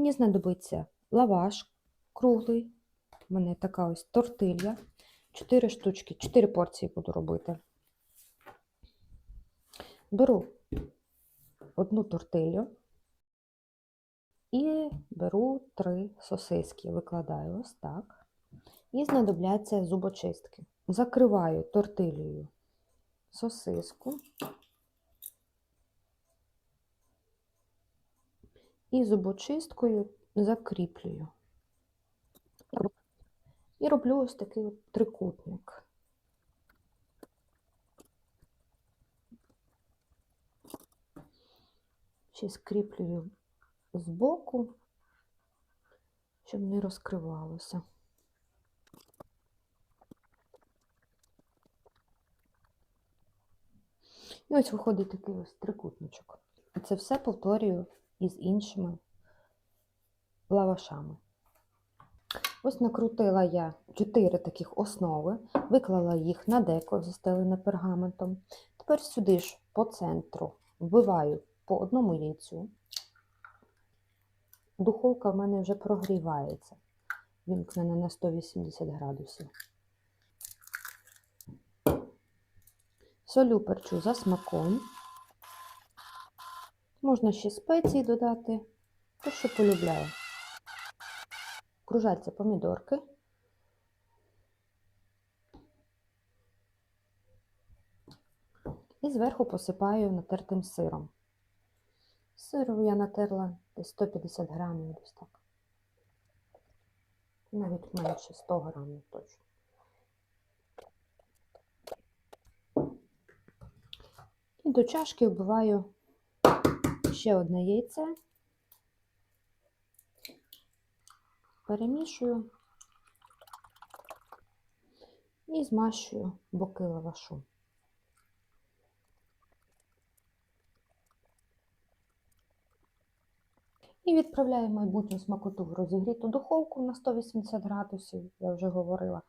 Мені знадобиться лаваш круглий. У мене така ось тортилья. 4 штучки, 4 порції буду робити. Беру одну тортилю і беру три сосиски. Викладаю ось так. І знадобляться зубочистки. Закриваю тортилею сосиску. І зубочисткою закріплюю. І роблю ось такий трикутник. Ще скріплюю збоку, щоб не розкривалося. І ось виходить такий ось трикутничок. І це все повторюю із іншими лавашами. Ось накрутила я 4 таких основи, виклала їх на деко, застелене пергаментом. Тепер сюди ж по центру вбиваю по одному яйцю. Духовка в мене вже прогрівається, вімкнена на 180 градусів. Солю перчу за смаком. Можна ще спеції додати, те, що полюбляю. Кружаться помідорки. І зверху посипаю натертим сиром. Сиру я натерла десь 150 грамів, десь так. Навіть менше 100 грамів точно. І до чашки вбиваю ще одне яйце. Перемішую і змащую боки лавашу. І відправляю майбутню смакоту в розігріту духовку на 180 градусів, я вже говорила,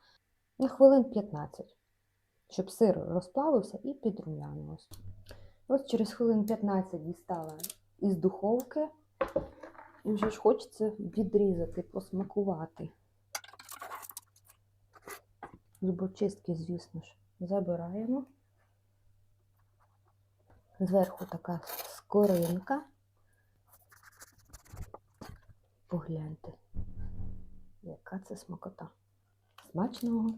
на хвилин 15, щоб сир розплавився і підрумянилось. Ось через хвилин 15 дістала із духовки. І вже ж хочеться відрізати, посмакувати. Зубочистки, звісно ж, забираємо. Зверху така скоринка. Погляньте, яка це смакота. Смачного!